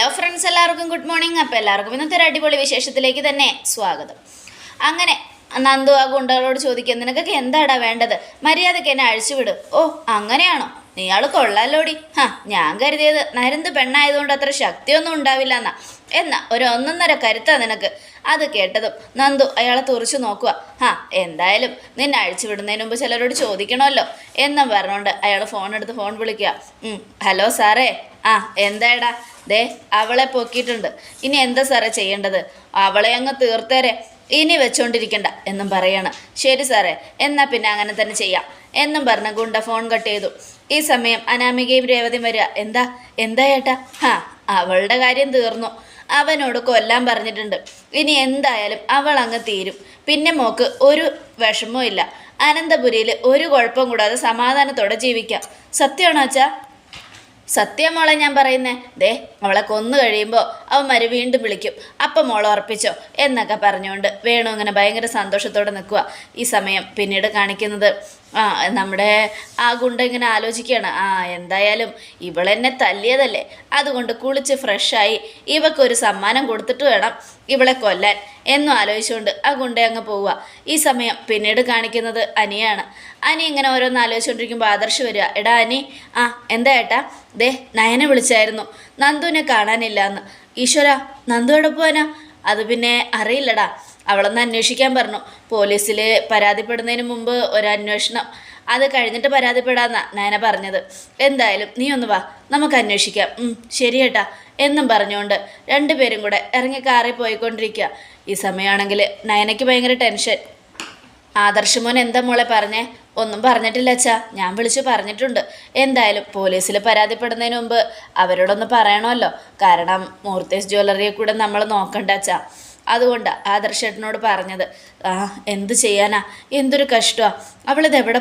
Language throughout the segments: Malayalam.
ഹലോ ഫ്രണ്ട്സ് എല്ലാവർക്കും ഗുഡ് മോർണിംഗ് അപ്പോൾ എല്ലാവർക്കും ഇന്നത്തെ ഒരു അടിപൊളി വിശേഷത്തിലേക്ക് തന്നെ സ്വാഗതം. അങ്ങനെ നന്ദു ആ ഗുണ്ടകളോട് ചോദിക്കുക നിനക്കൊക്കെ എന്താടാ വേണ്ടത്? മര്യാദയ്ക്ക് എന്നെ അഴിച്ചുവിടും. ഓ അങ്ങനെയാണോ? നീയാൾ കൊള്ളാലോടി. ഹാ ഞാൻ കരുതിയത് നരന്ത് പെണ്ണായതുകൊണ്ട് അത്ര ശക്തിയൊന്നും ഉണ്ടാവില്ല എന്നാ എന്നാ ഒരു ഒന്നൊന്നര കരുത്താ നിനക്ക്. അത് കേട്ടതും നന്ദു അയാളെ തുറച്ചു നോക്കുക ഹാ എന്തായാലും നിന്നെ അഴിച്ചു വിടുന്നതിന് മുമ്പ് ചിലരോട് ചോദിക്കണമല്ലോ എന്നും പറഞ്ഞുകൊണ്ട് അയാൾ ഫോൺ എടുത്ത് ഫോൺ വിളിക്കുക ഹലോ സാറേ. ആ എന്തായടാ? ദേ അവളെ പൊക്കിയിട്ടുണ്ട്. ഇനി എന്താ സാറേ ചെയ്യേണ്ടത്? അവളെ അങ്ങ് തീർത്തേരെ. ഇനി വെച്ചോണ്ടിരിക്കണ്ട എന്നും പറയാണ്. ശരി സാറേ എന്നാ പിന്നെ അങ്ങനെ തന്നെ ചെയ്യാം. എന്നും പറഞ്ഞ് ഗുണ്ട ഫോൺ കട്ട് ചെയ്തു. ഈ സമയം അനാമികയും രേവതിയും വരിക. എന്താ? എന്താ ചേട്ടാ ഹാ അവളുടെ കാര്യം തീർന്നു. അവനോട് കൊല്ലാൻ പറഞ്ഞിട്ടുണ്ട്. ഇനി എന്തായാലും അവൾ അങ്ങ് തീരും. പിന്നെ മോക്ക് ഒരു വിഷമവും ഇല്ല. അനന്തപുരിയിൽ ഒരു കുഴപ്പം കൂടാതെ സമാധാനത്തോടെ ജീവിക്കാം. സത്യമാണോ അച്ഛാ? സത്യം മോളെ ഞാൻ പറയുന്നേ. ദേ അവളെ കൊന്നു കഴിയുമ്പോൾ അവന്മാർ വീണ്ടും വിളിക്കും. അപ്പം മോളെ ഉറപ്പിച്ചോ? എന്നൊക്കെ പറഞ്ഞുകൊണ്ട് വേണു ഇങ്ങനെ ഭയങ്കര സന്തോഷത്തോടെ നിൽക്കുക. ഈ സമയം പിന്നീട് കാണിക്കുന്നത് ആ നമ്മുടെ ആ ഗുണ്ട ഇങ്ങനെ ആലോചിക്കുകയാണ്. ആ എന്തായാലും ഇവളെന്നെ തല്ലിയതല്ലേ? അതുകൊണ്ട് കുളിച്ച് ഫ്രഷായി ഇവക്കൊരു സമ്മാനം കൊടുത്തിട്ട് വേണം ഇവളെ കൊല്ലാൻ എന്നും ആലോചിച്ചുകൊണ്ട് ആ ഗുണ്ട അങ്ങ് പോവുക. ഈ സമയം പിന്നീട് കാണിക്കുന്നത് അനിയാണ്. അനി ഇങ്ങനെ ഓരോന്ന് ആലോചിച്ചുകൊണ്ടിരിക്കുമ്പോൾ ആദർശ് വരിക. എടാ അനി ആ എന്താ ഏട്ടാ? ദേ നയനെ വിളിച്ചായിരുന്നു. നന്ദുവിനെ കാണാനില്ല എന്ന് ഈശ്വര നന്ദു എവിടെ പോവാനാ? അത് പിന്നെ അറിയില്ലടാ. അവളൊന്ന് അന്വേഷിക്കാൻ പറഞ്ഞു. പോലീസിൽ പരാതിപ്പെടുന്നതിന് മുമ്പ് ഒരന്വേഷണം അത് കഴിഞ്ഞിട്ട് പരാതിപ്പെടാന്നാ നയന പറഞ്ഞത്. എന്തായാലും നീ ഒന്ന് വാ. നമുക്ക് അന്വേഷിക്കാം. ശരി ഏട്ടാ. എന്നും പറഞ്ഞുകൊണ്ട് രണ്ടുപേരും കൂടെ ഇറങ്ങി കാറി പോയിക്കൊണ്ടിരിക്കുക. ഈ സമയമാണെങ്കിൽ നയനയ്ക്ക് ഭയങ്കര ടെൻഷൻ. ആദർശ് മോൻ എന്താ മോളെ പറഞ്ഞേ? ഒന്നും പറഞ്ഞിട്ടില്ല അച്ഛാ. ഞാൻ വിളിച്ചു പറഞ്ഞിട്ടുണ്ട്. എന്തായാലും പോലീസിൽ പരാതിപ്പെടുന്നതിന് മുമ്പ് അവരോടൊന്ന് പറയണമല്ലോ. കാരണം മൂർത്തേസ് ജ്വല്ലറിയെ കൂടെ നമ്മൾ നോക്കണ്ട അച്ഛാ. അതുകൊണ്ട് ആദർശേട്ടനോട് പറഞ്ഞത് ആ എന്ത് ചെയ്യാനാ? എന്തൊരു കഷ്ടമാണ് അവളിത് എവിടെ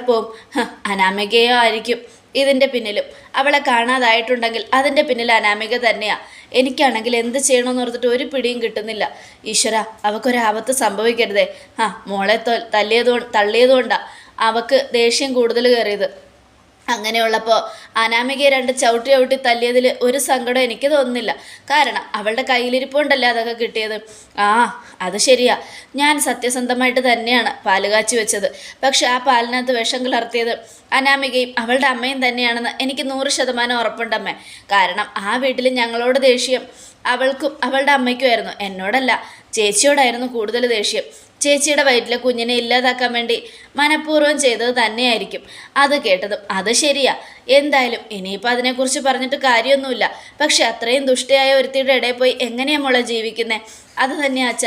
ഹ, അനാമികയോ ആയിരിക്കും ഇതിന്റെ പിന്നിലും. അവളെ കാണാതായിട്ടുണ്ടെങ്കിൽ അതിന്റെ പിന്നിൽ അനാമിക തന്നെയാ. എനിക്കാണെങ്കിൽ എന്ത് ചെയ്യണമെന്ന് ഓർത്തിട്ട് ഒരു പിടിയും കിട്ടുന്നില്ല. ഈശ്വര അവക്കൊരാപത്ത് സംഭവിക്കരുതേ. ആ മോളെ തല്ലിയതുകൊണ്ട് തള്ളിയതുകൊണ്ടാണ് അവക്ക് ദേഷ്യം കൂടുതൽ കയറിയത്. അങ്ങനെയുള്ളപ്പോൾ അനാമികയെ രണ്ട് ചവിട്ടി ചവിട്ടി തല്ലിയതിൽ ഒരു സങ്കടം എനിക്ക് തോന്നുന്നില്ല. കാരണം അവളുടെ കയ്യിലിരിപ്പുണ്ടല്ലേ അതൊക്കെ കിട്ടിയത്? ആ അത് ശരിയാ. ഞാൻ സത്യസന്ധമായിട്ട് തന്നെയാണ് പാൽ കാച്ചി വെച്ചത്. പക്ഷെ ആ പാലിനകത്ത് വിഷം കലർത്തിയത് അനാമികയും അവളുടെ അമ്മയും തന്നെയാണെന്ന് എനിക്ക് നൂറ് ശതമാനം ഉറപ്പുണ്ടമ്മേ കാരണം ആ വീട്ടിൽ ഞങ്ങളോട് ദേഷ്യം. അവൾക്കും അവളുടെ അമ്മയ്ക്കുമായിരുന്നു എന്നോടല്ല ചേച്ചിയോടായിരുന്നു കൂടുതൽ ദേഷ്യം. ചേച്ചിയുടെ വയറ്റിലെ കുഞ്ഞിനെ ഇല്ലാതാക്കാൻ വേണ്ടി മനഃപൂർവം ചെയ്തത് തന്നെയായിരിക്കും. അത് കേട്ടതും അത് ശരിയാ. എന്തായാലും ഇനിയിപ്പോൾ അതിനെക്കുറിച്ച് പറഞ്ഞിട്ട് കാര്യമൊന്നുമില്ല. പക്ഷെ അത്രയും ദുഷ്ടയായ ഒരുത്തിയുടെ ഇടയിൽ പോയി എങ്ങനെയാണ് മോളെ ജീവിക്കുന്നത് അത് തന്നെയാ അച്ഛ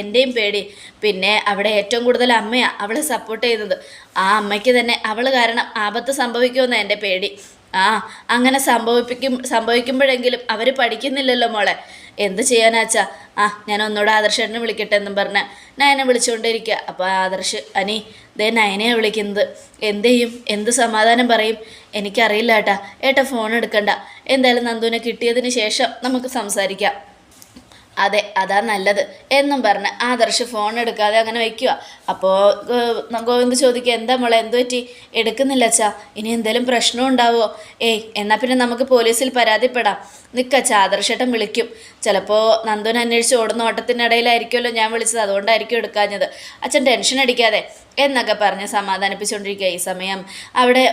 എന്റെയും പേടി. പിന്നെ അവിടെ ഏറ്റവും കൂടുതൽ അമ്മയാണ് അവളെ സപ്പോർട്ട് ചെയ്യുന്നത് ആ അമ്മയ്ക്ക് തന്നെ അവൾ കാരണം ആപത്ത് സംഭവിക്കുമെന്ന് എന്റെ പേടി. ആ അങ്ങനെ സംഭവിപ്പിക്കും സംഭവിക്കുമ്പോഴെങ്കിലും അവർ പഠിക്കുന്നില്ലല്ലോ മോളെ. എന്ത് ചെയ്യാനാച്ചാ ആ ഞാൻ ഒന്നുകൂടെ ആദർശേട്ടനെ വിളിക്കട്ടെ എന്നും പറഞ്ഞ് നയനെ വിളിച്ചുകൊണ്ടിരിക്കുക. അപ്പോൾ ആദർശ് അനി ദേ നയനെയാണ് വിളിക്കുന്നത്. എന്ത് ചെയ്യും? എന്ത് സമാധാനം പറയും? എനിക്കറിയില്ല ഏട്ടാ. ഏട്ടാ ഫോൺ എടുക്കണ്ട. എന്തായാലും നന്ദുവിനെ കിട്ടിയതിന് ശേഷം നമുക്ക് സംസാരിക്കാം. അതെ അതാ നല്ലത്. എന്നും പറഞ്ഞ് ആദർശ് ഫോൺ എടുക്കാതെ അങ്ങനെ വയ്ക്കുക അപ്പോൾ ഗോവിന്ദ് ചോദിക്കുക എന്താ മോളെ എന്തു പറ്റി? എടുക്കുന്നില്ല അച്ഛാ. ഇനി എന്തെങ്കിലും പ്രശ്നം ഉണ്ടാവുമോ ഏയ് എന്നാൽ പിന്നെ നമുക്ക് പോലീസിൽ പരാതിപ്പെടാം. നിൽക്കച്ച ആദർശേട്ടൻ വിളിക്കും. ചിലപ്പോൾ നന്ദുവിനെ അന്വേഷിച്ച് ഓടുന്ന ഓട്ടത്തിനിടയിലായിരിക്കുമല്ലോ ഞാൻ വിളിച്ചത്. അതുകൊണ്ടായിരിക്കും എടുക്കാഞ്ഞത്. അച്ഛൻ ടെൻഷൻ അടിക്കാതെ. എന്നൊക്കെ പറഞ്ഞ് സമാധാനിപ്പിച്ചുകൊണ്ടിരിക്കുക ഈ സമയം. അവിടെ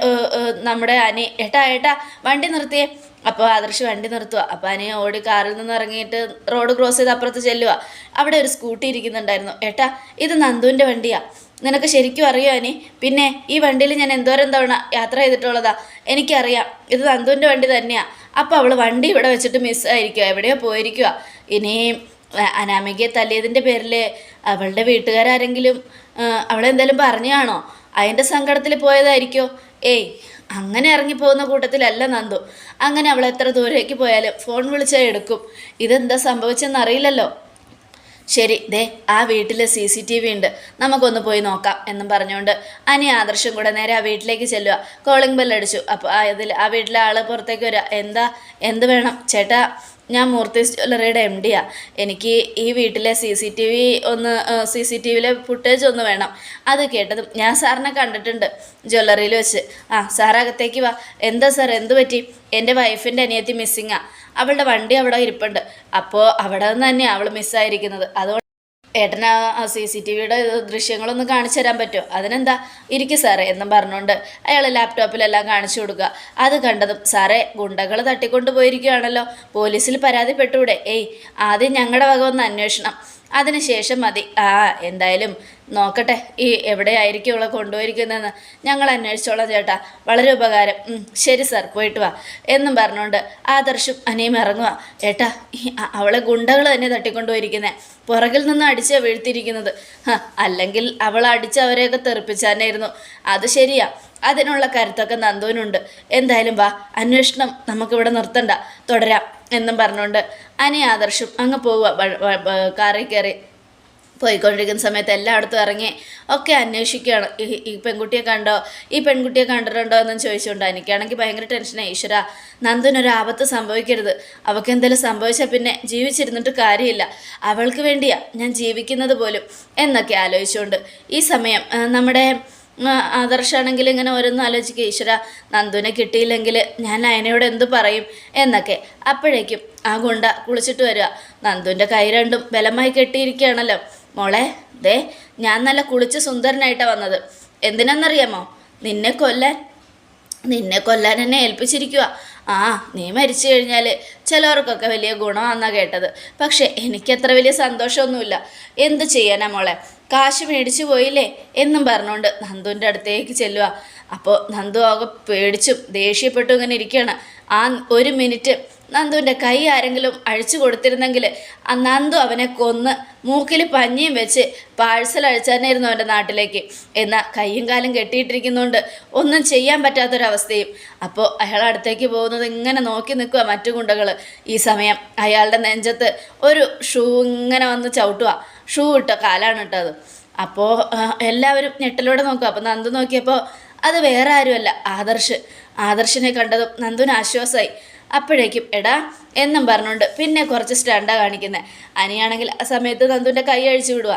നമ്മുടെ അനി ഏട്ടാ ഏട്ടാ വണ്ടി നിർത്തിയേ. അപ്പോൾ ആദർശ് വണ്ടി നിർത്തുക അപ്പോൾ അനി ഓടി കാറിൽ നിന്ന് ഇറങ്ങിയിട്ട് റോഡ് ക്രോസ് ചെയ്ത് അപ്പുറത്ത് ചെല്ലുക അവിടെ ഒരു സ്കൂട്ടി ഇരിക്കുന്നുണ്ടായിരുന്നു. ഏട്ടാ ഇത് നന്ദുവിന്റെ വണ്ടിയാണ് നിനക്ക് ശരിക്കും അറിയോ അനി? പിന്നെ ഈ വണ്ടിയിൽ ഞാൻ എന്തോരം തവണ യാത്ര ചെയ്തിട്ടുള്ളതാ? എനിക്കറിയാം. ഇത് നന്ദുവിന്റെ വണ്ടി തന്നെയാണ് അപ്പോൾ അവൾ വണ്ടി ഇവിടെ വെച്ചിട്ട് മിസ്സായിരിക്കുക എവിടെയോ പോയിരിക്കുക ഇനി അ- അനാമികയെ തല്ലിയതിന്റെ പേരിൽ അവളുടെ വീട്ടുകാരാരെങ്കിലും അവളെന്തെങ്കിലും പറഞ്ഞാണോ അതിന്റെ സങ്കടത്തിൽ പോയതായിരിക്കോ? ഏയ് അങ്ങനെ ഇറങ്ങിപ്പോകുന്ന കൂട്ടത്തിലല്ല നന്ദു. അങ്ങനെ അവൾ എത്ര ദൂരേക്ക് പോയാലും ഫോൺ വിളിച്ചാൽ എടുക്കും. ഇതെന്താ സംഭവിച്ചെന്നറിയില്ലല്ലോ ശരി ദേ ആ വീട്ടിൽ സി സി ടി വി ഉണ്ട്. നമുക്കൊന്ന് പോയി നോക്കാം എന്നും പറഞ്ഞുകൊണ്ട് അനി ആദർശം കൂടെ നേരെ ആ വീട്ടിലേക്ക് ചെല്ലുക കോളിംഗ് ബെല്ലടിച്ചു അപ്പോൾ അതിൽ ആ വീട്ടിലെ ആൾ പുറത്തേക്ക് വരിക എന്താ? എന്ത് വേണം? ചേട്ടാ ഞാൻ മൂർത്തി ജ്വല്ലറിയുടെ എം ഡിയാ എനിക്ക് ഈ വീട്ടിലെ സി സി ടി വി ഒന്ന് സി സി ടി വിയിലെ ഫുട്ടേജ് ഒന്ന് വേണം. അത് കേട്ടതും ഞാൻ സാറിനെ കണ്ടിട്ടുണ്ട് ജ്വല്ലറിയിൽ വെച്ച്. ആ സാർ അകത്തേക്ക് വാ. എന്താ സാർ എന്ത് പറ്റി? എന്റെ വൈഫിന്റെ അനിയത്തി മിസ്സിങ്ങാണ് അവളുടെ വണ്ടി അവിടെ ഇരിപ്പുണ്ട്. അപ്പോൾ അവിടെ നിന്ന് തന്നെയാണ് അവൾ മിസ്സായിരിക്കുന്നത് അതുകൊണ്ട് ഏട്ടന് ആ സി സി ടി വിയുടെ ദൃശ്യങ്ങളൊന്ന് കാണിച്ചു തരാൻ പറ്റുമോ? അതിനെന്താ? ഇരിക്കും സാറേ എന്നും പറഞ്ഞുകൊണ്ട് അയാൾ ലാപ്ടോപ്പിലെല്ലാം കാണിച്ചു കൊടുക്കുക. അത് കണ്ടതും സാറേ ഗുണ്ടകൾ തട്ടിക്കൊണ്ടു പോയിരിക്കുകയാണല്ലോ പോലീസിൽ പരാതിപ്പെട്ടൂടെ ഏയ് ആദ്യം ഞങ്ങളുടെ വക ഒന്ന് അന്വേഷണം. അതിനുശേഷം മതി. ആ എന്തായാലും നോക്കട്ടെ ഈ എവിടെയായിരിക്കും ഇവളെ കൊണ്ടുപോയിരിക്കുന്നതെന്ന്. ഞങ്ങൾ അന്വേഷിച്ചോളാം ചേട്ടാ. വളരെ ഉപകാരം. ശരി സാർ പോയിട്ട് വാ. എന്നും പറഞ്ഞുകൊണ്ട് ആദർശും അനിയും ഇറങ്ങുക. ചേട്ടാ അവളെ ഗുണ്ടകൾ തന്നെ തട്ടിക്കൊണ്ടുപോയിരിക്കുന്നത് പുറകിൽ നിന്ന് അടിച്ചാ വീഴ്ത്തിയിരിക്കുന്നത്. അല്ലെങ്കിൽ അവൾ അടിച്ച് അവരെയൊക്കെ തെറിപ്പിച്ചാനായിരുന്നു അത് ശരിയാ. അതിനുള്ള കരുത്തൊക്കെ നന്ദുവിനുണ്ട്. എന്തായാലും വാ അന്വേഷണം നമുക്കിവിടെ നിർത്തണ്ട. തുടരാം. എന്നും പറഞ്ഞുകൊണ്ട് അനി ആദർശും അങ്ങ് പോവുക. കാറിൽ കയറി പോയിക്കൊണ്ടിരിക്കുന്ന സമയത്ത് എല്ലായിടത്തും ഇറങ്ങി ഒക്കെ അന്വേഷിക്കുകയാണ്. ഈ പെൺകുട്ടിയെ കണ്ടോ? ഈ പെൺകുട്ടിയെ കണ്ടിട്ടുണ്ടോ എന്നും ചോദിച്ചുകൊണ്ട് എനിക്കാണെങ്കിൽ ഭയങ്കര ടെൻഷനായി ഈശ്വര നന്ദനൊരു ആപത്ത് സംഭവിക്കരുത്. അവൾക്ക് എന്തെങ്കിലും സംഭവിച്ചാൽ പിന്നെ ജീവിച്ചിരുന്നിട്ട് കാര്യമില്ല. അവൾക്ക് വേണ്ടിയാണ് ഞാൻ ജീവിക്കുന്നത് പോലും എന്നൊക്കെ ആലോചിച്ചുകൊണ്ട് ഈ സമയം നമ്മുടെ ആദർശാണെങ്കിൽ ഇങ്ങനെ ഓരോന്ന് ആലോചിക്കുക ഈശ്വര നന്ദുവിനെ കിട്ടിയില്ലെങ്കിൽ ഞാൻ അയനയോട് എന്ത് പറയും എന്നൊക്കെ. അപ്പോഴേക്കും ആ ഗുണ്ട കുളിച്ചിട്ട് വരിക. നന്ദുവിന്റെ കൈ രണ്ടും ബലമായി കെട്ടിയിരിക്കുകയാണല്ലോ. മോളെ ദേ ഞാൻ നല്ല കുളിച്ച് സുന്ദരനായിട്ടാണ് വന്നത്. എന്തിനാണെന്നറിയാമോ നിന്നെ കൊല്ലാൻ നിന്നെ കൊല്ലാൻ എന്നെ ഏൽപ്പിച്ചിരിക്കുക ആ നീ മരിച്ചു കഴിഞ്ഞാൽ ചിലവർക്കൊക്കെ വലിയ ഗുണമാണെന്നാണ് കേട്ടത്. പക്ഷേ എനിക്കത്ര വലിയ സന്തോഷമൊന്നുമില്ല. എന്ത് ചെയ്യാനാ മോളെ? കാശ് മേടിച്ചു പോയില്ലേ എന്നും പറഞ്ഞുകൊണ്ട് നന്ദുവിന്റെ അടുത്തേക്ക് ചെല്ലുക അപ്പോൾ നന്ദു ആകെ പേടിച്ചും ദേഷ്യപ്പെട്ടും ഇങ്ങനെ ഇരിക്കുകയാണ് ആ ഒരു മിനിറ്റ് നന്ദുവിന്റെ കൈ ആരെങ്കിലും അഴിച്ചു കൊടുത്തിരുന്നെങ്കിൽ ആ നന്ദു അവനെ കൊന്ന് മൂക്കിൽ പഞ്ഞിയും വെച്ച് പാഴ്സൽ അഴിച്ചാനായിരുന്നു അവന്റെ നാട്ടിലേക്ക്. എന്നാൽ കൈയും കാലും കെട്ടിയിട്ടിരിക്കുന്നതുകൊണ്ട് ഒന്നും ചെയ്യാൻ പറ്റാത്തൊരവസ്ഥയും. അപ്പോൾ അയാൾ അടുത്തേക്ക് പോകുന്നത് ഇങ്ങനെ നോക്കി നിൽക്കുക മറ്റു ഗുണ്ടകൾ ഈ സമയം അയാളുടെ നെഞ്ചത്ത് ഒരു ഷൂ ഇങ്ങനെ വന്ന് ചവിട്ടുക ഷൂ ഇട്ട കാലാണ് ഇട്ടത്. അപ്പോൾ എല്ലാവരും ഞെട്ടലോടെ നോക്കും അപ്പോൾ നന്ദു നോക്കിയപ്പോൾ അത് വേറെ ആരുമല്ല ആദർശ്. ആദർശിനെ കണ്ടതും നന്ദുവിന് ആശ്വാസമായി. അപ്പോഴേക്കും എടാ എന്നും പറഞ്ഞുകൊണ്ട് പിന്നെ കുറച്ച് സ്റ്റാൻഡാണ് കാണിക്കുന്നത് അനിയാണെങ്കിൽ ആ സമയത്ത് നന്ദുവിന്റെ കൈ അഴിച്ചു വിടുക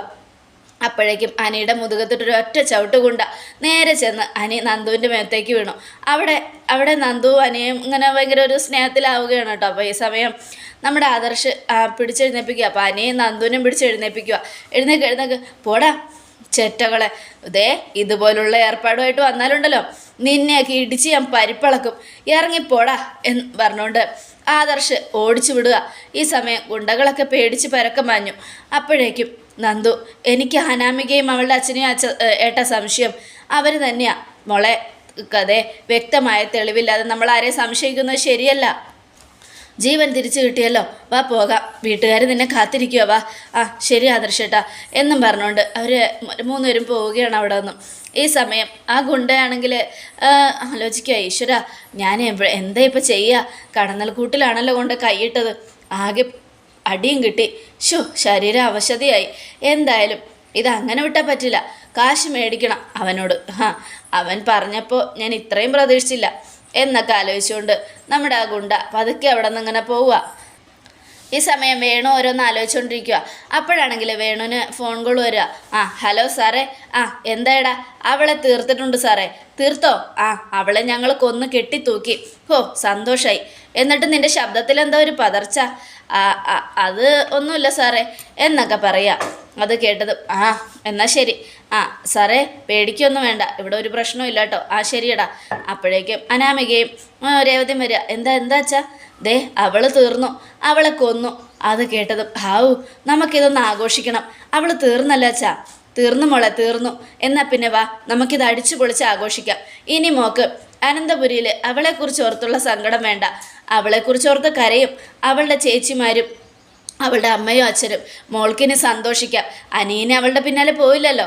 അപ്പോഴേക്കും അനിയുടെ മുതുകത്തിട്ടൊരു ഒറ്റ ചവിട്ട് കൊണ്ട നേരെ ചെന്ന് അനി നന്ദുവിന്റെ മേത്തേക്ക് വീണു. അവിടെ അവിടെ നന്ദു അനിയും ഇങ്ങനെ ഭയങ്കര ഒരു സ്നേഹത്തിലാവുകയാണ് കേട്ടോ. അപ്പോൾ ഈ സമയം നമ്മുടെ ആദർശ് പിടിച്ചെഴുന്നേപ്പിക്കുക. അപ്പോൾ അനിയും നന്ദുവിനും പിടിച്ചെഴുന്നേപ്പിക്കുക. എഴുന്നേക്ക് എഴുന്നേക്ക്. പോടാ ചെറ്റകളെ. ദേ ഇതുപോലുള്ള ഏർപ്പാടുമായിട്ട് വന്നാലുണ്ടല്ലോ. നിന്നെയൊക്കെ ഇടിച്ച് ഞാൻ പരിപ്പളക്കും. ഇറങ്ങിപ്പോടാ എന്ന് പറഞ്ഞുകൊണ്ട് ആദർശ് ഓടിച്ചു വിടുക. ഈ സമയം ഗുണ്ടകളൊക്കെ പേടിച്ച് പരക്കം മാഞ്ഞു. അപ്പോഴേക്കും നന്ദു എനിക്ക് അനാമികയും അവളുടെ അച്ഛനെയും അച്ഛ ഏട്ട സംശയം. അവർ തന്നെയാ. മോളെ കഥേ വ്യക്തമായ തെളിവില്ലാതെ നമ്മൾ ആരെ സംശയിക്കുന്നത് ശരിയല്ല. ജീവൻ തിരിച്ചു കിട്ടിയല്ലോ. വാ പോകാം. വീട്ടുകാർ നിന്നെ കാത്തിരിക്കുക വാ. ആ ശരി ആദർശേട്ടാ. എന്നും പറഞ്ഞുകൊണ്ട് അവർ മൂന്നുപേരും പോവുകയാണ് അവിടെ നിന്നും. ഈ സമയം ആ ഗുണ്ടയാണെങ്കിൽ ആലോചിക്കുക ഈശ്വര. ഞാൻ എന്താ ഇപ്പം ചെയ്യുക കടന്നൽ കൂട്ടിലാണല്ലോ കൊണ്ട് കൈയിട്ടത്. ആകെ അടിയും കിട്ടി. ഷോ ശരീരം അവശതയായി. എന്തായാലും ഇത് അങ്ങനെ വിട്ടാൽ പറ്റില്ല. കാശ് മേടിക്കണം അവനോട്. ഹാ അവൻ പറഞ്ഞപ്പോൾ ഞാൻ ഇത്രയും പ്രതീക്ഷിച്ചില്ല. എന്നൊക്കെ ആലോചിച്ചുകൊണ്ട് നമ്മുടെ ആ ഗുണ്ട പതുക്കെ അവിടെ നിന്ന് ഇങ്ങനെ പോവുക. ഈ സമയം വേണു ഓരോന്ന് ആലോചിച്ചുകൊണ്ടിരിക്കുക അപ്പോഴാണെങ്കിൽ വേണുവിന് ഫോൺ കോൾ വരിക. ആ ഹലോ സാറേ. ആ എന്തായടാ? അവളെ തീർത്തിട്ടുണ്ട് സാറേ. തീർത്തോ? ആ അവളെ ഞങ്ങൾ കൊന്ന് കെട്ടിത്തൂക്കി. ഓ സന്തോഷമായി എന്നിട്ട് നിന്റെ ശബ്ദത്തിൽ എന്താ ഒരു പതർച്ച? അത് ഒന്നുമില്ല സാറേ. എന്നൊക്കെ പറയാം. അത് കേട്ടത് ആ എന്നാ ശരി. ആ സാറേ പേടിക്കൊന്നും വേണ്ട. ഇവിടെ ഒരു പ്രശ്നവും ഇല്ല കേട്ടോ ആ ശരിയടാ. അപ്പോഴേക്കും അനാമികയും രേവതിയും വരിക. എന്താ എന്താ അച്ഛാ? ദേ അവൾ തീർന്നു. അവളെ കൊന്നു. അത് കേട്ടത് ഹാവു നമുക്കിതൊന്ന് ആഘോഷിക്കണം. അവൾ തീർന്നല്ല അച്ഛാ? തീർന്നു മോളെ തീർന്നു. എന്നാ പിന്നെ വാ നമുക്കിത് അടിച്ചു പൊളിച്ച് ആഘോഷിക്കാം. ഇനി മോക്ക് അനന്തപുരിയിൽ അവളെക്കുറിച്ച് ഓർത്തുള്ള സങ്കടം വേണ്ട. അവളെക്കുറിച്ച് ഓർത്ത് കരയും. അവളുടെ ചേച്ചിമാരും അവളുടെ അമ്മയും അച്ഛനും മോൾക്കിന് സന്തോഷിക്കാം. അനിയനെ അവളുടെ പിന്നാലെ പോയില്ലല്ലോ.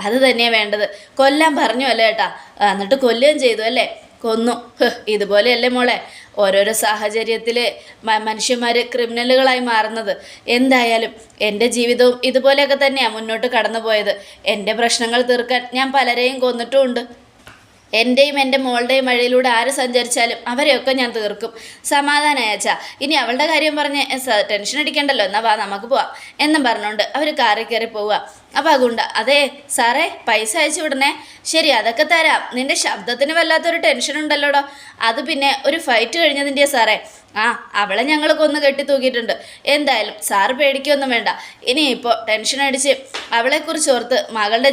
അത് തന്നെയാണ് വേണ്ടത്. കൊല്ലാൻ പറഞ്ഞു അല്ലേ ഏട്ടാ? എന്നിട്ട് കൊല്ലുകയും ചെയ്തു അല്ലേ? കൊന്നു. ഹ് ഇതുപോലെയല്ലേ മോളെ? ഓരോരോ സാഹചര്യത്തിൽ മനുഷ്യന്മാർ ക്രിമിനലുകളായി മാറുന്നത്. എന്തായാലും എന്റെ ജീവിതവും ഇതുപോലെയൊക്കെ തന്നെയാണ് മുന്നോട്ട് കടന്നു പോയത് എന്റെ പ്രശ്നങ്ങൾ തീർക്കാൻ ഞാൻ പലരെയും കൊന്നിട്ടുമുണ്ട്. എന്റെയും എന്റെ മോളുടെയും വഴിയിലൂടെ ആര് സഞ്ചരിച്ചാലും അവരെയൊക്കെ ഞാൻ തീർക്കും. സമാധാനായച്ച ഇനി അവളുടെ കാര്യം പറഞ്ഞ് ടെൻഷൻ അടിക്കണ്ടല്ലോ. എന്നാ വാ നമുക്ക് പോവാം. എന്നും പറഞ്ഞുകൊണ്ട് അവർ കാറിൽ കയറി പോവുക അപ്പോൾ അതുകൊണ്ട് അതെ സാറേ പൈസ അയച്ചു വിടണേ. ശരി അതൊക്കെ തരാം. നിന്റെ ശബ്ദത്തിന് വല്ലാത്തൊരു ടെൻഷൻ ഉണ്ടല്ലോടോ. അത് പിന്നെ ഒരു ഫൈറ്റ് കഴിഞ്ഞതിന്റെയാ സാറേ. ആ അവളെ ഞങ്ങൾ കൊന്ന് കെട്ടി തൂക്കിയിട്ടുണ്ട്. എന്തായാലും സാറ് പേടിക്കൊന്നും വേണ്ട. ഇനിയിപ്പോൾ ടെൻഷൻ അടിച്ച് അവളെക്കുറിച്ച് ഓർത്ത് മകളുടെ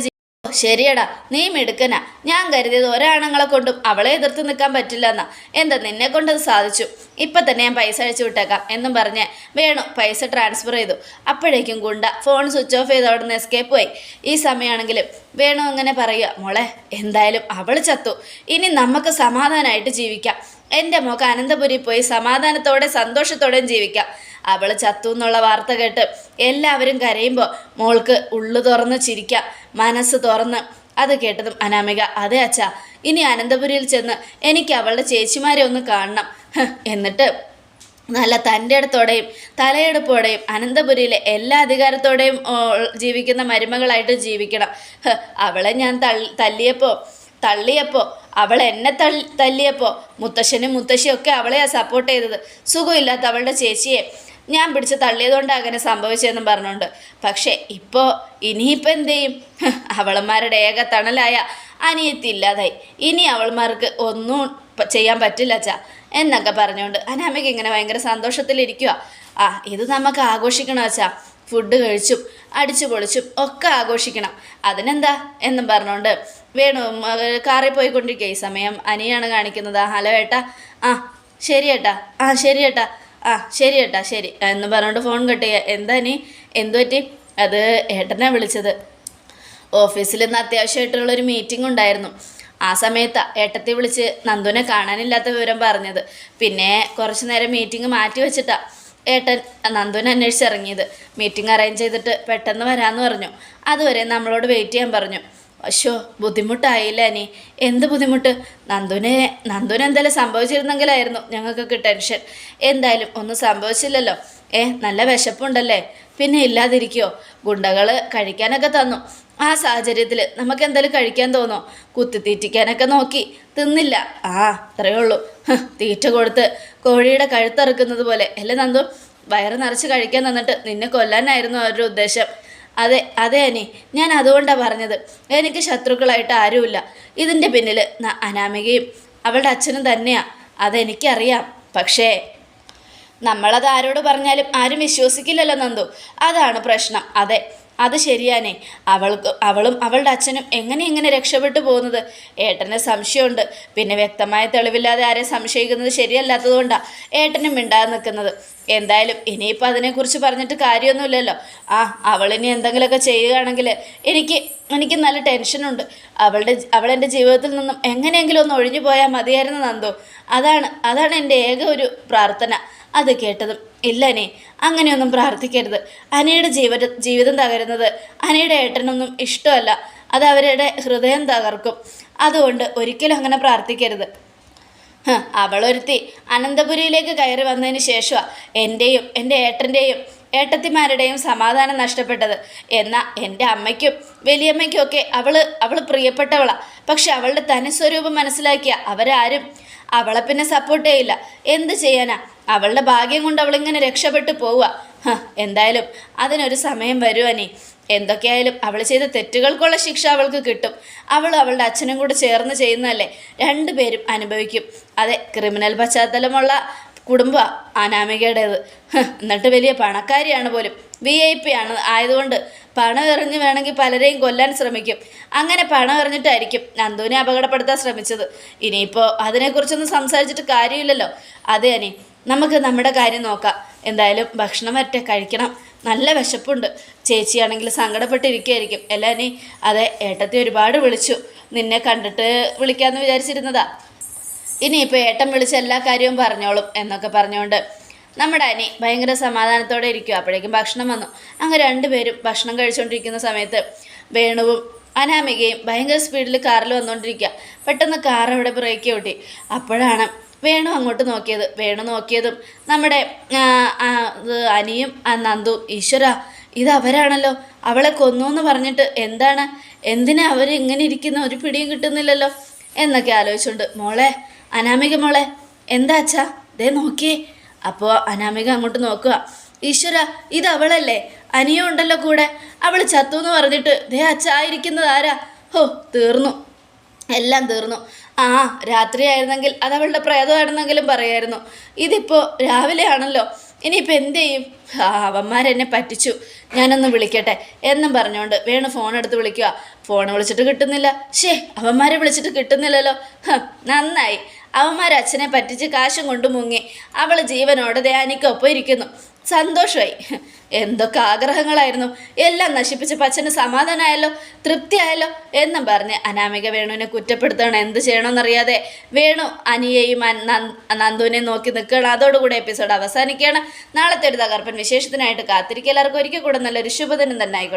ശരിയടാ നീ മിടുക്കനാ. ഞാൻ കരുതിയത് ഒരാണുങ്ങളെ കൊണ്ടും അവളെ എതിർത്ത് നിൽക്കാൻ പറ്റില്ല എന്നാ എന്താ നിന്നെ കൊണ്ടത് സാധിച്ചു? ഇപ്പം തന്നെ ഞാൻ പൈസ അയച്ചു വിട്ടേക്കാം എന്നും പറഞ്ഞ് വേണു പൈസ ട്രാൻസ്ഫർ ചെയ്തു. അപ്പോഴേക്കും ഗുണ്ട ഫോൺ സ്വിച്ച് ഓഫ് ചെയ്ത് അവിടെ നിന്ന് എസ്കേപ്പ് പോയി ഈ സമയമാണെങ്കിലും വേണു അങ്ങനെ പറയുക മോളെ എന്തായാലും അവൾ ചത്തു. ഇനി നമുക്ക് സമാധാനമായിട്ട് ജീവിക്കാം. എന്റെ മോക്ക് അനന്തപുരി പോയി സമാധാനത്തോടെ സന്തോഷത്തോടെയും ജീവിക്കാം. അവൾ ചത്തു എന്നുള്ള വാർത്ത കേട്ട് എല്ലാവരും കരയുമ്പോൾ മോൾക്ക് ഉള്ളു തുറന്ന് ചിരിക്കാം മനസ്സ് തുറന്ന്. അത് കേട്ടതും അനാമിക അതെ അച്ഛാ ഇനി അനന്തപുരിയിൽ ചെന്ന് എനിക്ക് അവളുടെ ചേച്ചിമാരെ ഒന്ന് കാണണം. എന്നിട്ട് നല്ല തന്റെ അടുത്തോടെയും തലയെടുപ്പോടെയും അനന്തപുരിയിലെ എല്ലാ അധികാരത്തോടെയും ജീവിക്കുന്ന മരുമകളായിട്ട് ജീവിക്കണം. അവളെ ഞാൻ തള്ളി തല്ലിയപ്പോൾ തള്ളിയപ്പോൾ അവൾ എന്നെ തള്ളി തല്ലിയപ്പോൾ മുത്തശ്ശനും മുത്തശ്ശിയൊക്കെ അവളെയാണ് സപ്പോർട്ട് ചെയ്തത്. സുഖമില്ലാത്ത അവളുടെ ചേച്ചിയെ ഞാൻ പിടിച്ച് തള്ളിയതുകൊണ്ട് അങ്ങനെ സംഭവിച്ചതെന്നും പറഞ്ഞുകൊണ്ട്. പക്ഷേ ഇപ്പോൾ ഇനിയിപ്പോൾ എന്ത് ചെയ്യും? അവളന്മാരുടെ ഏക തണലായ അനിയത്തി ഇല്ലാതായി. ഇനി അവൾമാർക്ക് ഒന്നും ചെയ്യാൻ പറ്റില്ല അച്ഛാ എന്നൊക്കെ പറഞ്ഞുകൊണ്ട് അനാമിക ഇങ്ങനെ ഭയങ്കര സന്തോഷത്തിലിരിക്കുക ആ ഇത് നമുക്ക് ആഘോഷിക്കണം അച്ഛാ. ഫുഡ് കഴിച്ചും അടിച്ചു പൊളിച്ചും ഒക്കെ ആഘോഷിക്കണം. അതിനെന്താ? എന്നും പറഞ്ഞുകൊണ്ട് വേണു കാറിൽ പോയിക്കൊണ്ടിരിക്കുക ഈ സമയം അനിയാണ് കാണിക്കുന്നത്. ഹലോ ഏട്ടാ. ആ ശരി ഏട്ടാ. ആ ശരി ഏട്ടാ. ആ ശരി ഏട്ടാ ശരി. എന്ന് പറഞ്ഞുകൊണ്ട് ഫോൺ കട്ട് ചെയ്യുക എന്താ നീ എന്തു പറ്റി? അത് ഏട്ടനാണ് വിളിച്ചത്. ഓഫീസിൽ ഇന്ന് അത്യാവശ്യമായിട്ടുള്ളൊരു മീറ്റിംഗ് ഉണ്ടായിരുന്നു. ആ സമയത്ത് ഏട്ടത്തെ വിളിച്ച് നന്ദുവിനെ കാണാനില്ലാത്ത വിവരം പറഞ്ഞത്. പിന്നെ കുറച്ച് നേരം മീറ്റിംഗ് മാറ്റി വെച്ചിട്ടാ ഏട്ടൻ നന്ദുവിനെ അന്വേഷിച്ചിറങ്ങിയത് മീറ്റിംഗ് അറേഞ്ച് ചെയ്തിട്ട് പെട്ടെന്ന് വരാമെന്ന് പറഞ്ഞു. അതുവരെ നമ്മളോട് വെയിറ്റ് ചെയ്യാൻ പറഞ്ഞു. അശോ ബുദ്ധിമുട്ടായില്ല അനി? എന്ത് ബുദ്ധിമുട്ട്? നന്ദുനെ നന്ദുവിന് എന്തായാലും സംഭവിച്ചിരുന്നെങ്കിലായിരുന്നു ഞങ്ങൾക്കൊക്കെ ടെൻഷൻ. എന്തായാലും ഒന്നും സംഭവിച്ചില്ലല്ലോ. ഏ നല്ല വിശപ്പുണ്ടല്ലേ? പിന്നെ ഇല്ലാതിരിക്കോ? ഗുണ്ടകൾ കഴിക്കാനൊക്കെ തന്നു. ആ സാഹചര്യത്തിൽ നമുക്ക് എന്തായാലും കഴിക്കാൻ തോന്നോ? കുത്തിത്തീറ്റിക്കാനൊക്കെ നോക്കി. തിന്നില്ല. ആ അത്രയേ ഉള്ളൂ. തീറ്റ കൊടുത്ത് കോഴിയുടെ കഴുത്തറുക്കുന്നത് പോലെ. അല്ലേ നന്ദു? വയറ് നിറച്ച് കഴിക്കാൻ തന്നിട്ട് നിന്നെ കൊല്ലാനായിരുന്നു അവരുടെ ഉദ്ദേശം. അതെ അതെ അനി ഞാൻ അതുകൊണ്ടാണ് പറഞ്ഞത്. എനിക്ക് ശത്രുക്കളായിട്ട് ആരുമില്ല. ഇതിന്റെ പിന്നിൽ അനാമികയും അവളുടെ അച്ഛനും തന്നെയാണ് അതെനിക്കറിയാം. പക്ഷേ നമ്മളത് ആരോട് പറഞ്ഞാലും ആരും വിശ്വസിക്കില്ലല്ലോ നന്ദു. അതാണ് പ്രശ്നം. അതെ അത് ശരിയാനേ അവൾക്ക് അവളും അവളുടെ അച്ഛനും എങ്ങനെ എങ്ങനെ രക്ഷപ്പെട്ടു പോകുന്നത്? ഏട്ടന് സംശയമുണ്ട്. പിന്നെ വ്യക്തമായ തെളിവില്ലാതെ ആരെ സംശയിക്കുന്നത് ശരിയല്ലാത്തതുകൊണ്ടാണ് ഏട്ടനും മിണ്ടാതെ നിൽക്കുന്നത്. എന്തായാലും ഇനിയിപ്പോൾ അതിനെക്കുറിച്ച് പറഞ്ഞിട്ട് കാര്യമൊന്നുമില്ലല്ലോ. ആ അവളിനി എന്തെങ്കിലുമൊക്കെ ചെയ്യുകയാണെങ്കിൽ എനിക്ക് എനിക്ക് നല്ല ടെൻഷനുണ്ട്. അവളുടെ അവളെന്റെ ജീവിതത്തിൽ നിന്നും എങ്ങനെയെങ്കിലും ഒന്ന് ഒഴിഞ്ഞു പോയാൽ മതിയായിരുന്നു നന്ദു. അതാണ് അതാണ് എന്റെ ഏക ഒരു പ്രാർത്ഥന. അത് കേട്ടതും ഇല്ല അനി അങ്ങനെയൊന്നും പ്രാർത്ഥിക്കരുത്. അനിയുടെ ജീവ ജീവിതം തകരുന്നത് അനിയുടെ ഏട്ടനൊന്നും ഇഷ്ടമല്ല. അത് അവരുടെ ഹൃദയം തകർക്കും. അതുകൊണ്ട് ഒരിക്കലും അങ്ങനെ പ്രാർത്ഥിക്കരുത്. അവളൊരുത്തി. അനന്തപുരിയിലേക്ക് കയറി വന്നതിന് ശേഷമാണ് എന്റെയും എന്റെ ഏട്ടന്റെയും ഏട്ടത്തിമാരുടെയും സമാധാനം നഷ്ടപ്പെട്ടത്. എന്നാൽ എന്റെ അമ്മയ്ക്കും വലിയമ്മയ്ക്കും ഒക്കെ അവൾ അവൾ പ്രിയപ്പെട്ടവളാണ് പക്ഷെ അവളുടെ തനിസ്വരൂപം മനസ്സിലാക്കിയ അവരാരും അവളെ പിന്നെ സപ്പോർട്ട് ചെയ്യില്ല. എന്ത് ചെയ്യാനാ? അവളുടെ ഭാഗ്യം കൊണ്ട് അവളിങ്ങനെ രക്ഷപ്പെട്ടു പോവുക. എന്തായാലും അതിനൊരു സമയം വരുവാനി എന്തൊക്കെയായാലും അവൾ ചെയ്ത തെറ്റുകൾക്കുള്ള ശിക്ഷ അവൾക്ക് കിട്ടും. അവൾ അവളുടെ അച്ഛനും കൂടെ ചേർന്ന് ചെയ്യുന്നതല്ലേ രണ്ടുപേരും അനുഭവിക്കും. അതെ ക്രിമിനൽ പശ്ചാത്തലമുള്ള കുടുംബ അനാമികയുടേത്. എന്നിട്ട് വലിയ പണക്കാരിയാണ് പോലും. വി ഐ പി ആണ് ആയതുകൊണ്ട് പണം എറിഞ്ഞ് വേണമെങ്കിൽ പലരെയും കൊല്ലാൻ ശ്രമിക്കും. അങ്ങനെ പണം എറിഞ്ഞിട്ടായിരിക്കും നന്ദുവിനെ അപകടപ്പെടുത്താൻ ശ്രമിച്ചത്. ഇനിയിപ്പോൾ അതിനെക്കുറിച്ചൊന്നും സംസാരിച്ചിട്ട് കാര്യമില്ലല്ലോ. അതെ അനി നമുക്ക് നമ്മുടെ കാര്യം നോക്കാം. എന്തായാലും ഭക്ഷണം വരട്ടെ കഴിക്കണം. നല്ല വിശപ്പുണ്ട്. ചേച്ചിയാണെങ്കിൽ സങ്കടപ്പെട്ടിരിക്കുകയായിരിക്കും അല്ല അനി അതെ ഏട്ടത്തെ ഒരുപാട് വിളിച്ചു. നിന്നെ കണ്ടിട്ട് വിളിക്കാമെന്ന് വിചാരിച്ചിരുന്നതാ. ഇനിയിപ്പോൾ ഏട്ടൻ വിളിച്ച എല്ലാ കാര്യവും പറഞ്ഞോളും എന്നൊക്കെ പറഞ്ഞുകൊണ്ട് നമ്മുടെ അനി ഭയങ്കര സമാധാനത്തോടെ ഇരിക്കും അപ്പോഴേക്കും ഭക്ഷണം വന്നു. അങ്ങനെ രണ്ടുപേരും ഭക്ഷണം കഴിച്ചുകൊണ്ടിരിക്കുന്ന സമയത്ത് വേണുവും അനാമികയും ഭയങ്കര സ്പീഡിൽ കാറിൽ വന്നുകൊണ്ടിരിക്കുക പെട്ടെന്ന് കാർ അവിടെ ബ്രേക്ക് കൂട്ടി. അപ്പോഴാണ് വേണു അങ്ങോട്ട് നോക്കിയത്. വേണു നോക്കിയതും നമ്മുടെ അനിയും ആ നന്ദുവും ഈശ്വര ഇത് അവരാണല്ലോ. അവളെ കൊന്നു എന്ന് പറഞ്ഞിട്ട് എന്താണ്? എന്തിനാ അവർ ഇങ്ങനെ ഇരിക്കുന്ന? ഒരു പിടിയും കിട്ടുന്നില്ലല്ലോ. എന്നൊക്കെ ആലോചിച്ചുകൊണ്ട് മോളെ അനാമിക മോളെ എന്താ അച്ഛാ? ദേ നോക്കിയേ. അപ്പോൾ അനാമിക അങ്ങോട്ട് നോക്കുക. ഈശ്വര ഇത് അവളല്ലേ? അനിയോ ഉണ്ടല്ലോ കൂടെ. അവൾ ചത്തു എന്ന് പറഞ്ഞിട്ട് ദേ അച്ഛ ആയിരിക്കുന്നത് ആരാ? ഹോ തീർന്നു. എല്ലാം തീർന്നു. ആ രാത്രിയായിരുന്നെങ്കിൽ അത് അവളുടെ പ്രേതമായിരുന്നെങ്കിലും പറയായിരുന്നു. ഇതിപ്പോൾ രാവിലെ ആണല്ലോ ഇനിയിപ്പോൾ എന്ത് ചെയ്യും? അവന്മാരെന്നെ പറ്റിച്ചു. ഞാനൊന്ന് വിളിക്കട്ടെ എന്നും പറഞ്ഞുകൊണ്ട് വേണു ഫോൺ എടുത്ത് വിളിക്കുക. ഫോൺ വിളിച്ചിട്ട് കിട്ടുന്നില്ല. ഷേ അവന്മാരെ വിളിച്ചിട്ട് കിട്ടുന്നില്ലല്ലോ. നന്നായി. അവന്മാർ അച്ഛനെ പറ്റിച്ച് കാശും കൊണ്ട് മുങ്ങി. അവൾ ജീവനോടെ ധ്യാനിക്കൊപ്പം ഇരിക്കുന്നു സന്തോഷമായി. എന്തൊക്കെ ആഗ്രഹങ്ങളായിരുന്നു. എല്ലാം നശിപ്പിച്ച് പച്ചന് സമാധാനമായല്ലോ തൃപ്തിയായല്ലോ എന്നും പറഞ്ഞ് അനാമിക വേണുവിനെ കുറ്റപ്പെടുത്തണം എന്ത് ചെയ്യണമെന്നറിയാതെ വേണു അനിയെയും നന്ദുവിനെ നോക്കി നിൽക്കുകയാണ്. അതോടുകൂടി എപ്പിസോഡ് അവസാനിക്കുകയാണ്. നാളത്തെ ഒരു തകർപ്പൻ വിശേഷത്തിനായിട്ട് കാത്തിരിക്കുക. എല്ലാവർക്കും ഒരിക്കൽ കൂടെ നല്ലൊരു ശുഭദിനം തന്നെ ആയിക്കോട്ടെ.